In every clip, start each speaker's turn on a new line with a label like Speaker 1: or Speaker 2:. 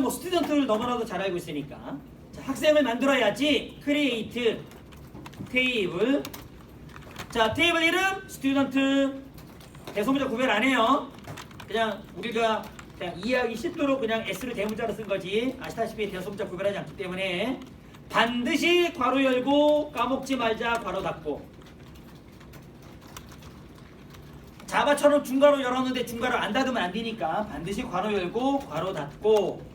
Speaker 1: 이거는 뭐 스튜던트를 너무나도 잘 알고 있으니까. 자, 학생을 만들어야지 크리에이트 테이블 자 테이블 이름 스튜던트. 대소문자 구별 안 해요. 그냥 우리가 그냥 이해하기 쉽도록 그냥 S를 대문자로 쓴 거지. 아시다시피 대소문자 구별하지 않기 때문에. 반드시 괄호 열고 까먹지 말자 괄호 닫고. 자바처럼 중괄호 열었는데 중괄호 안 닫으면 안 되니까 반드시 괄호 열고 괄호 닫고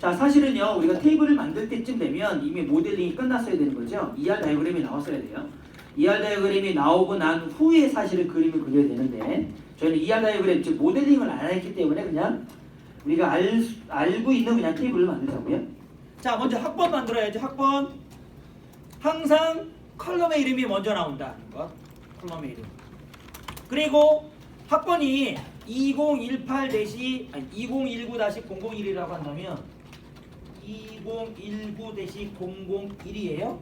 Speaker 1: 자 사실은요 우리가 테이블을 만들 때쯤 되면 이미 모델링이 끝났어야 되는 거죠. ER 다이어그램이 나왔어야 돼요. ER 다이어그램이 나오고 난 후에 사실은 그림을 그려야 되는데 저희는 ER 다이어그램 즉 모델링을 안 했기 때문에 그냥 우리가 알, 수- 알고 있는 그냥 테이블을 만들자고요. 자 먼저 학번 만들어야죠 학번. 항상 컬럼의 이름이 먼저 나온다는 것 컬럼의 이름. 그리고 학번이 2018 대시 아니 2019 다시 001이라고 한다면 2019 대시 001이에요.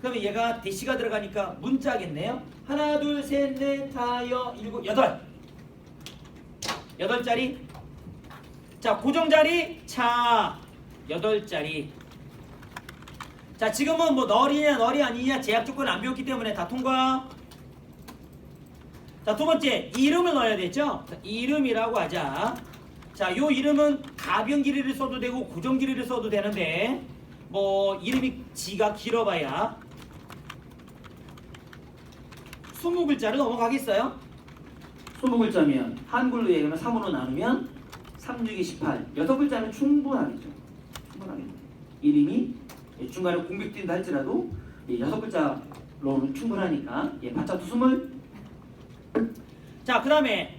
Speaker 1: 그러면 얘가 대시가 들어가니까 문자겠네요. 하나 둘 셋 넷 다여 일곱 여덟 여덟 자리. 자 고정 자리 차 여덟 자리. 자 지금은 뭐 널이냐 널이 아니냐 제약 조건 안 배웠기 때문에 다 통과. 자, 두 번째, 이름을 넣어야 되죠? 자, 이름이라고 하자. 자, 요 이름은 가변 길이를 써도 되고 고정 길이를 써도 되는데 뭐 이름이 지가 길어봐야 20글자를 넘어가겠어요? 20글자면 한글로 얘기하면 3으로 나누면 3 6이 18 6글자면 충분하겠죠. 충분하겠죠 이름이 예, 중간에 공백 뛴다 할지라도 예, 6글자로는 충분하니까. 예, 바짝도 20 자, 그 다음에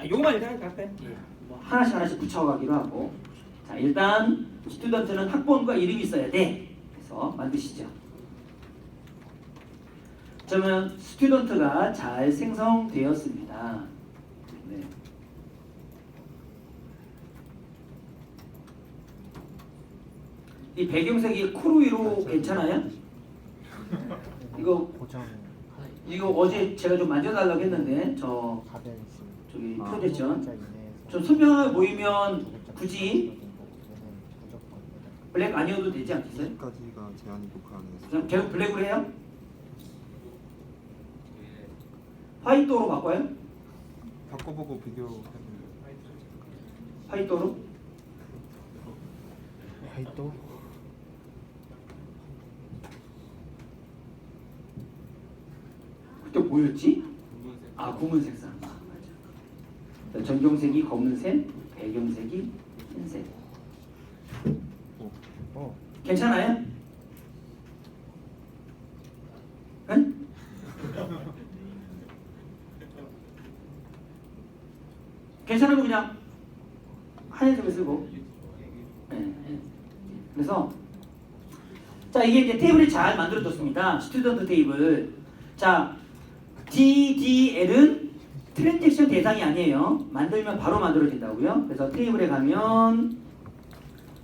Speaker 1: 아, 요거만 일단 할까요? 예. 뭐 하나씩 하나씩 붙여가기로 하고 자, 일단 스튜던트는 학번과 이름이 있어야 돼. 그래서 만드시죠. 그러면 스튜던트가 잘 생성되었습니다. 네. 이 배경색이 코르위로 괜찮아요? 이거
Speaker 2: 고정
Speaker 1: 이거 어제 제가 좀 만져달라고 했는데 저 저기
Speaker 2: 아,
Speaker 1: 프로젝션 좀 설명을 보이면 굳이 블랙 아니어도 되지 않겠어요?
Speaker 3: 여기까지가 그 안에서
Speaker 1: 그냥 계속 블랙으로 해요? 화이트로 바꿔요?
Speaker 3: 바꿔보고 비교해보면
Speaker 1: 화이트로?
Speaker 2: 화이트
Speaker 1: 그때 뭐였지? 아 구문 색상 아, 맞아. 전경색이 검은색, 배경색이 흰색
Speaker 2: 어
Speaker 1: 괜찮아요? 응? 괜찮으면 그냥 하얀색을 쓰고 네, 네. 그래서 자 이게 이제 테이블이 잘 만들어졌습니다 스튜던트 테이블 자 DDL은 트랜잭션 대상이 아니에요. 만들면 바로 만들어진다고요. 그래서 테이블에 가면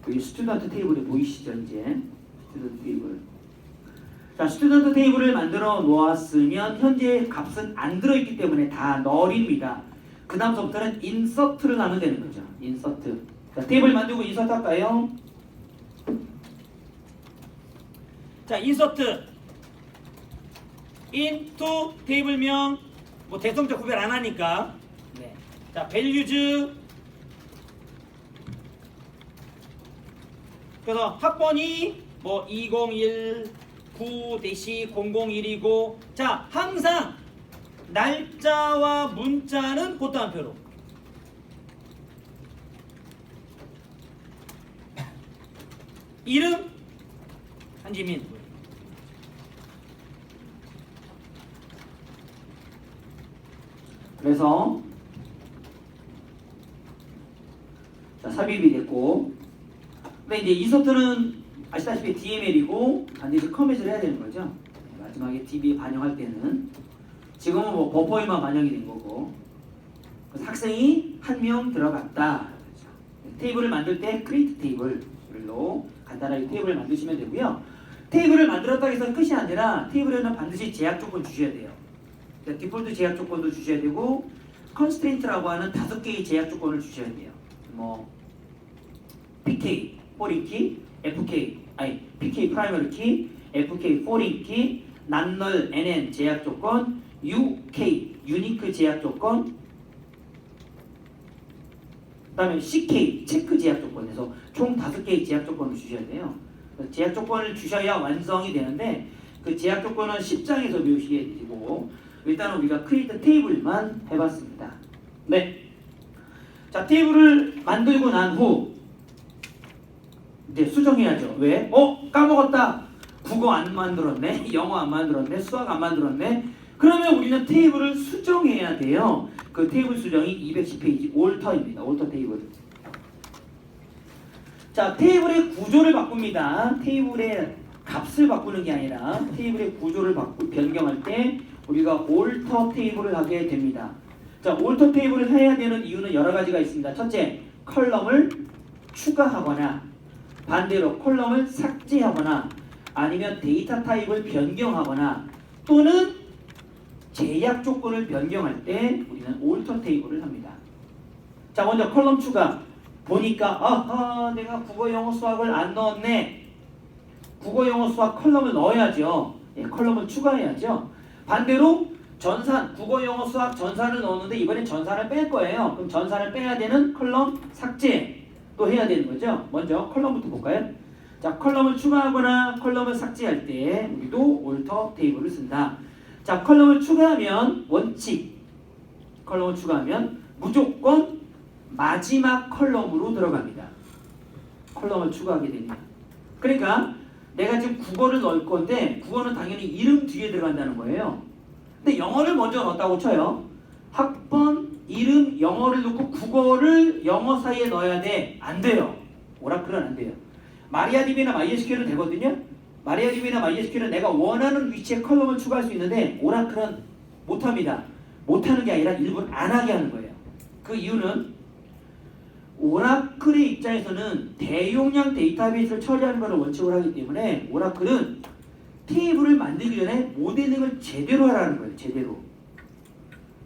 Speaker 1: 여기 스튜던트 테이블이 보이시죠 이제? 스튜던트 테이블. 자 스튜던트 테이블을 만들어 놓았으면 현재 값은 안 들어있기 때문에 다 널입니다. 그 다음부터는 인서트를 하면 되는 거죠. 인서트. 자 테이블 만들고 인서트 할까요? 자 인서트. into 테이블명 뭐 대성적 구별 안 하니까. 네. 자 values 그래서 학번이 뭐 201, 9 대시 001이고. 자 항상 날짜와 문자는 보따 한 표로. 이름 한지민 그래서 자 삽입이 됐고 근데 이제 인서트는 아시다시피 DML이고 반드시 커밋을 해야 되는 거죠. 네, 마지막에 DB 반영할 때는 지금은 뭐 버퍼에만 반영이 된 거고 학생이 한 명 들어갔다. 그렇죠. 테이블을 만들 때 크리에이트 테이블로 간단하게 테이블을 만드시면 되고요. 테이블을 만들었다고 해서 끝이 아니라 테이블에는 반드시 제약 조건 주셔야 돼요. 그러니까 디폴트 제약 조건도 주셔야 되고 컨스트레인트라고 하는 다섯 개의 제약 조건을 주셔야 돼요. 뭐 PK 포린 키, FK 아니 PK 프라이머리 키, FK 포린 키, 난널 NN 제약 조건, UK 유니크 제약 조건, 그다음에 CK 체크 제약 조건에서 총 다섯 개의 제약 조건을 주셔야 돼요. 제약 조건을 주셔야 완성이 되는데 그 제약 조건은 10장에서 배우시게 되고 일단은 우리가 크리에이터 테이블만 해봤습니다. 네. 자 테이블을 만들고 난 후 이제 수정해야죠. 왜? 어 까먹었다. 국어 안 만들었네. 영어 안 만들었네. 수학 안 만들었네. 그러면 우리는 테이블을 수정해야 돼요. 그 테이블 수정이 210페이지 올터입니다. 올터 테이블. 자 테이블의 구조를 바꿉니다. 테이블의 값을 바꾸는 게 아니라 테이블의 구조를 바꾸 변경할 때 우리가 올터 테이블을 하게 됩니다. 자 올터 테이블을 해야 되는 이유는 여러 가지가 있습니다. 첫째 컬럼을 추가하거나 반대로 컬럼을 삭제하거나 아니면 데이터 타입을 변경하거나 또는 제약 조건을 변경할 때 우리는 올터 테이블을 합니다. 자 먼저 컬럼 추가 보니까 아하 내가 국어 영어 수학을 안 넣었네. 국어 영어 수학 컬럼을 넣어야죠. 예, 컬럼을 추가해야죠. 반대로 전산 국어 영어 수학 전산을 넣었는데 이번엔 전산을 뺄 거예요. 그럼 전산을 빼야 되는 컬럼 삭제 또 해야 되는 거죠. 먼저 컬럼부터 볼까요? 자 컬럼을 추가하거나 컬럼을 삭제할 때 우리도 올터 테이블을 쓴다. 자 컬럼을 추가하면 원칙 컬럼을 추가하면 무조건 마지막 컬럼으로 들어갑니다. 컬럼을 추가하게 됩니다. 그러니까 내가 지금 국어를 넣을 건데 국어는 당연히 이름 뒤에 들어간다는 거예요. 근데 영어를 먼저 넣었다고 쳐요. 학번, 이름, 영어를 넣고 국어를 영어 사이에 넣어야 돼. 안 돼요. 오라클은 안 돼요. 마리아DB나 MySQL은 되거든요. 마리아DB나 MySQL은 내가 원하는 위치에 컬럼을 추가할 수 있는데 오라클은 못합니다. 못하는 게 아니라 일부러 안 하게 하는 거예요. 그 이유는 오라클의 입장에서는 대용량 데이터베이스를 처리하는 것을 원칙으로 하기 때문에 오라클은 테이블을 만들기 전에 모델링을 제대로 하라는 거예요. 제대로.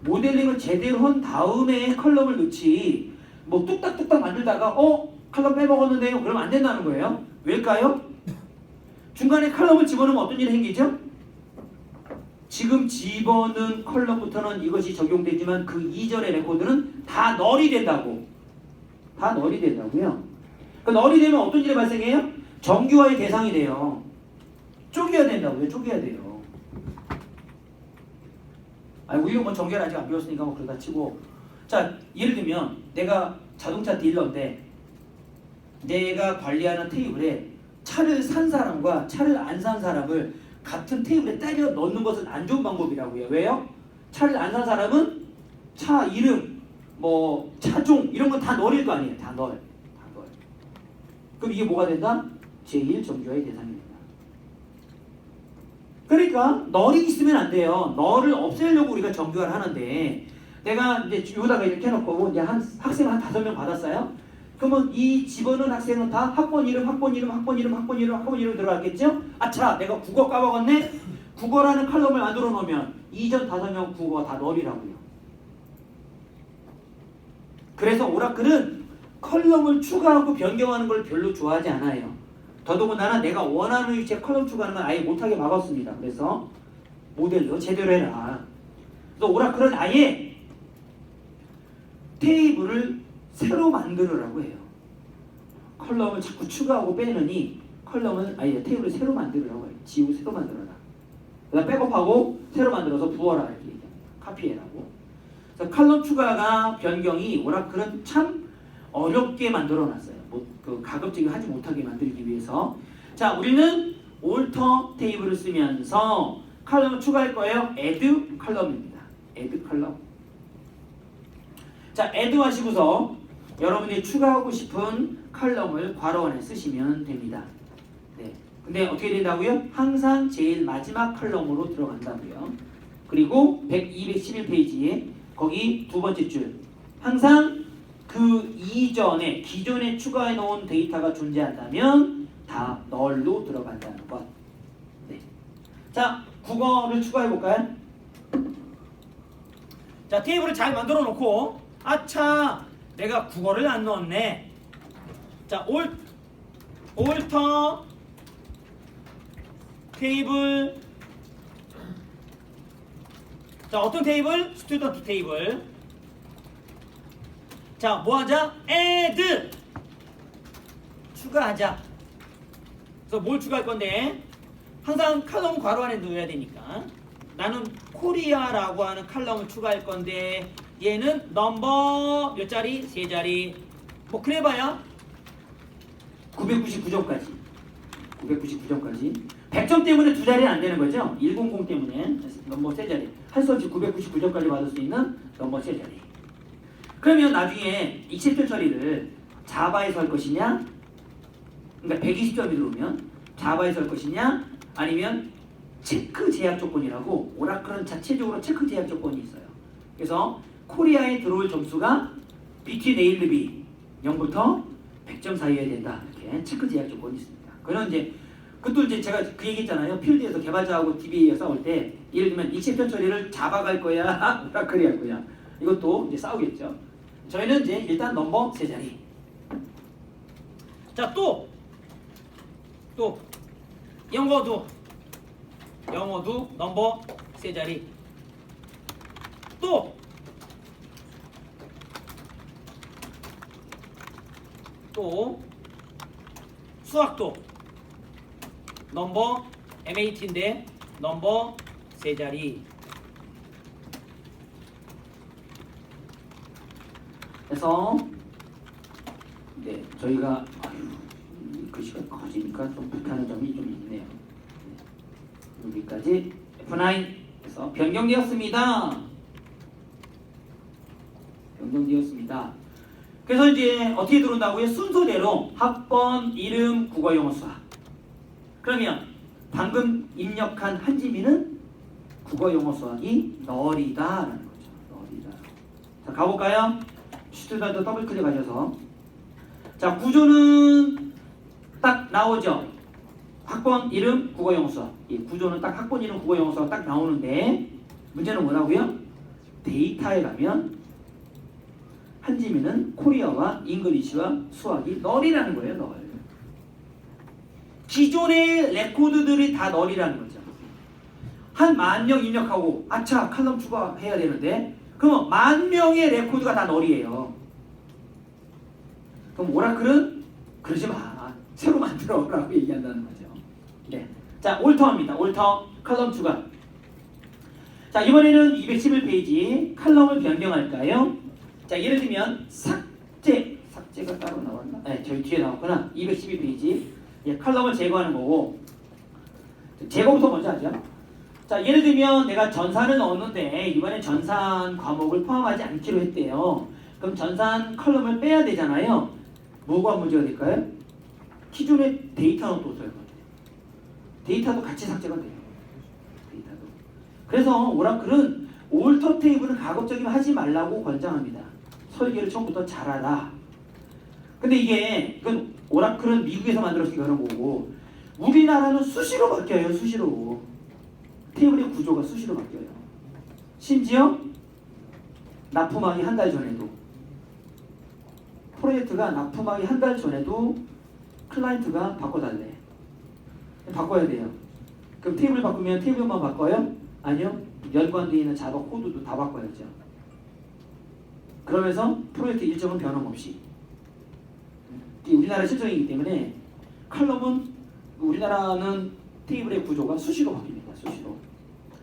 Speaker 1: 모델링을 제대로 한 다음에 컬럼을 넣지 뭐 뚝딱뚝딱 만들다가 어? 컬럼 빼먹었는데요? 그러면 안 된다는 거예요. 왜일까요? 중간에 컬럼을 집어넣으면 어떤 일이 생기죠? 지금 집어넣은 컬럼부터는 이것이 적용되지만 그 이전의 레코드는 다 널이 된다고. 다 널이 된다고요. 그 널이 되면 어떤 일이 발생해요? 정규화의 대상이 돼요. 쪼개야 된다고요. 쪼개야 돼요. 아, 우리가 뭐 정규를 아직 안 배웠으니까 뭐 그러다 치고. 자, 예를 들면 내가 자동차 딜러인데 내가 관리하는 테이블에 차를 산 사람과 차를 안 산 사람을 같은 테이블에 때려 넣는 것은 안 좋은 방법이라고요. 왜요? 차를 안 산 사람은 차 이름, 뭐 차종 이런 건다 넣을 거 아니에요. 다 넣을. 다 넣을. 그럼 이게 뭐가 된다? 제1 정규화의 대상이 된다. 그러니까 널이 있으면 안 돼요. 널을 없애려고 우리가 정규화를 하는데 내가 이제 여기다가 이렇게 해놓고 이제 한 학생 한 다섯 명 받았어요. 그러면 이 집어넣은 학생은 다 학번 이름, 학번 이름, 학번 이름, 학번 이름, 학번 이름 들어갔겠죠? 아차, 내가 국어 까먹었네. 국어라는 칼럼을 만들어 놓으면 이전 다섯 명 국어 다 널이라고요. 그래서 오라클은 컬럼을 추가하고 변경하는 걸 별로 좋아하지 않아요. 더더군다나 내가 원하는 위치에 컬럼 추가하는 건 아예 못하게 막았습니다. 그래서 모델도 제대로 해라. 그래서 오라클은 아예 테이블을 새로 만들으라고 해요. 컬럼을 자꾸 추가하고 빼느니 컬럼을 아예 테이블을 새로 만들으라고 해요. 지우 새로 만들어라. 그다음 백업하고 새로 만들어서 부어라 이렇게. 카피해라 컬럼 추가가 변경이 오라클은 참 어렵게 만들어 놨어요. 뭐, 그 가급적이 하지 못하게 만들기 위해서. 자, 우리는 올터 테이블을 쓰면서 컬럼을 추가할 거예요. add 컬럼입니다. add 컬럼. 자, add 하시고서 여러분이 추가하고 싶은 컬럼을 괄호 안에 쓰시면 됩니다. 네. 근데 어떻게 된다고요? 항상 제일 마지막 컬럼으로 들어간다고요. 그리고 100, 211페이지에 거기 두 번째 줄. 항상 그 이전에 기존에 추가해 놓은 데이터가 존재한다면 다 널로 들어간다는 것. 네. 자, 국어를 추가해 볼까요? 자, 테이블을 잘 만들어 놓고 아차 내가 국어를 안 넣었네. 자, 올 올터 테이블 자, 어떤 테이블? 스튜던트 테이블. 자, 뭐 하자? add 추가하자. 그래서 뭘 추가할 건데? 항상 칼럼 괄호 안에 넣어야 되니까. 나는 코리아라고 하는 칼럼을 추가할 건데 얘는 넘버 몇 자리? 세 자리. 뭐 그래봐야 999점까지. 999점까지. 100점 때문에 두 자리는 안 되는 거죠? 100 때문에 넘버 세 자리. 할 수 없이 999점까지 받을 수 있는 넘버 세 자리. 그러면 나중에 익셉션 처리를 자바에서 할 것이냐? 그러니까 120점이 들어오면 자바에서 할 것이냐? 아니면 체크 제약 조건이라고 오라클은 자체적으로 체크 제약 조건이 있어요. 그래서 코리아에 들어올 점수가 BT 네일르비 0부터 100점 사이여야 된다. 이렇게 체크 제약 조건이 있습니다. 그런 이제 그것도 이제 제가 그 얘기했잖아요. 필드에서 개발자하고 DBA가 싸울 때 예를 들면 익셉션 처리를 자바갈 거야, 오라클이 할 거야. 이것도 이제 싸우겠죠. 저희는 이제 일단 넘버 세 자리. 자 또 또 영어도 영어도 넘버 세 자리. 또 또 수학도 넘버 MAT인데 넘버 세 자리. 그래서 네 저희가 아유, 이 글씨가 커지니까 좀 불편한 점이 좀 있네요. 네. 여기까지 F9에서 변경되었습니다. 변경되었습니다. 그래서 이제 어떻게 들어온다고요? 순서대로 학번, 이름, 국어, 영어, 수학. 그러면 방금 입력한 한지민은 국어, 영어, 수학이 널이다라는 거죠. 널이다. 자 가볼까요? 스튜던트 더블 클릭하셔서 자 구조는 딱 나오죠. 학번, 이름, 국어, 영어, 수학. 이 구조는 딱 학번, 이름, 국어, 영어, 수학 딱 나오는데 문제는 뭐라고요? 데이터에 가면 한지민은 코리아와 잉글리시와 수학이 널이라는 거예요, 널. 기존의 레코드들이 다 널이라는 거죠. 한 만 명 입력하고 아차 칼럼 추가해야 되는데 그러면 만 명의 레코드가 다 널이에요. 그럼 오라클은 그러지 마. 새로 만들어라고 얘기한다는 거죠. 네. 자, 올터입니다. 올터 칼럼 추가. 자, 이번에는 211페이지 칼럼을 변경할까요? 자, 예를 들면 삭제. 삭제가 따로 나왔나? 네, 저기 뒤에 나왔구나. 212페이지. 예, 칼럼을 제거하는 거고. 제거부터 먼저 하죠. 자, 예를 들면 내가 전산을 넣었는데 이번에 전산 과목을 포함하지 않기로 했대요. 그럼 전산 컬럼을 빼야 되잖아요. 뭐가 문제가 될까요? 기존의 데이터는 또 써야 돼요. 데이터도 같이 삭제가 돼요. 데이터도. 그래서 오라클은 올터 테이블은 가급적이면 하지 말라고 권장합니다. 설계를 처음부터 잘하라. 근데 이게 이건 오라클은 미국에서 만들었으니까 그런 거고 우리나라는 수시로 바뀌어요. 수시로. 테이블의 구조가 수시로 바뀌어요. 심지어 납품하기 한 달 전에도 프로젝트가 납품하기 한 달 전에도 클라이언트가 바꿔달래. 바꿔야 돼요. 그럼 테이블 바꾸면 테이블만 바꿔요? 아니요. 연관되어 있는 자바 코드도 다 바꿔야죠. 그러면서 프로젝트 일정은 변함없이. 우리나라 실정이기 때문에 칼럼은 우리나라는 테이블의 구조가 수시로 바뀝니다. 수시로.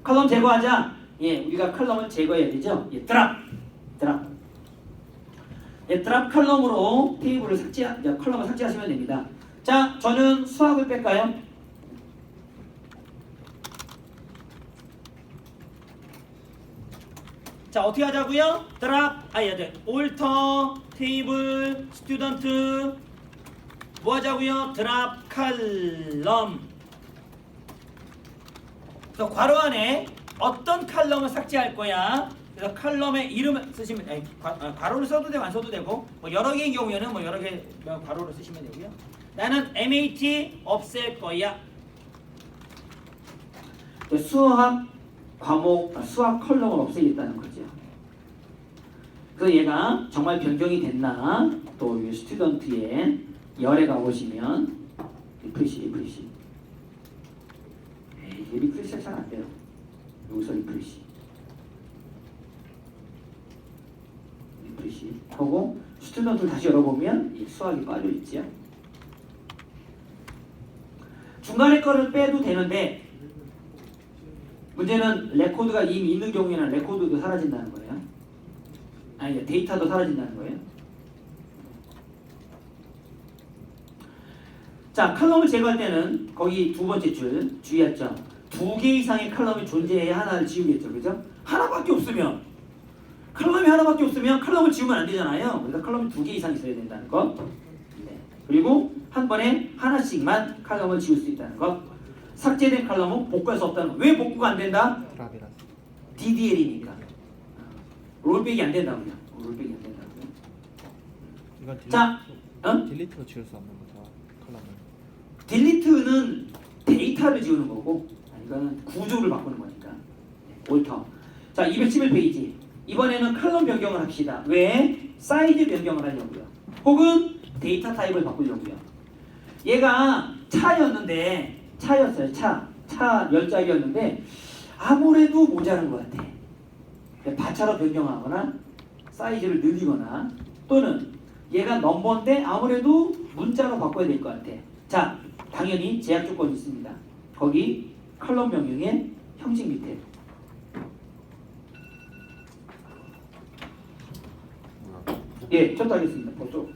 Speaker 1: 칼럼 제거하자. 예, 우리가 칼럼을 제거해야 되죠. 예, 드랍, 드랍. 예, 드랍 칼럼으로 테이블을 삭제, 야, 칼럼을 삭제하시면 됩니다. 자, 저는 수학을 뺄까요? 자, 어떻게 하자고요? 드랍, 아니, 네, 올터, 테이블, 스튜던트, 뭐 하자고요? 드랍 칼럼. 그래서 괄호 안에 어떤 칼럼을 삭제할 거야. 그래서 칼럼의 이름을 쓰시면 아니, 괄, 아, 괄호를 써도 되고 안 써도 되고 뭐 여러 개의 경우에는 뭐 여러 개 괄호를 쓰시면 되고요. 나는 MAT 없앨 거야. 수학 과목 아, 수학 컬럼을 없애겠다는 거죠. 그래서 얘가 정말 변경이 됐나 또이 스튜던트의 열에 가보시면 리프레시 리프레시. 에이 이게 리프레시가 잘 안 돼요. 여기서 리프레시. 리프레시. 하고 스튜던트를 다시 열어보면 이 수학이 빠져 있지요? 중간에 거를 빼도 되는데 문제는 레코드가 이미 있는 경우에는 레코드도 사라진다는 거예요. 아니 데이터도 사라진다는 거예요. 자 칼럼을 제거할 때는 거기 두 번째 줄 주의했죠. 두개 이상의 칼럼이 존재해야 하나를 지우겠죠, 그죠? 하나밖에 없으면 칼럼이 하나밖에 없으면 칼럼을 지우면 안 되잖아요. 그러니까 칼럼이 두 개 이상 있어야 된다는 거. 네. 그리고 한 번에 하나씩만 칼럼을 지울 수 있다는 것. 삭제된 칼럼은 복구할 수 없다는 것. 왜 복구가 안 된다? DDL이니까. 롤백이 안 된다고요. 롤백이 안 된다고요.
Speaker 2: 이건 딜리트,
Speaker 1: 자, 어?
Speaker 2: 딜리트로 지울 수 없는 거죠
Speaker 1: 딜리트는 데이터를 지우는 거고, 아, 이거는 구조를 바꾸는 거니까. 네, 옳터. 자, 211페이지. 이번에는 칼럼 변경을 합시다. 왜? 사이즈 변경을 하려고요. 혹은 데이터 타입을 바꾸려고요. 얘가 차였는데, 차였어요. 차. 차 열짝이었는데, 아무래도 모자란 것 같아. 바차로 변경하거나, 사이즈를 늘리거나, 또는 얘가 넘버인데 아무래도 문자로 바꿔야 될 것 같아. 자, 당연히 제약 조건이 있습니다. 거기 컬럼 변경의 형식 밑에? 예, 저도 하겠습니다. 보죠.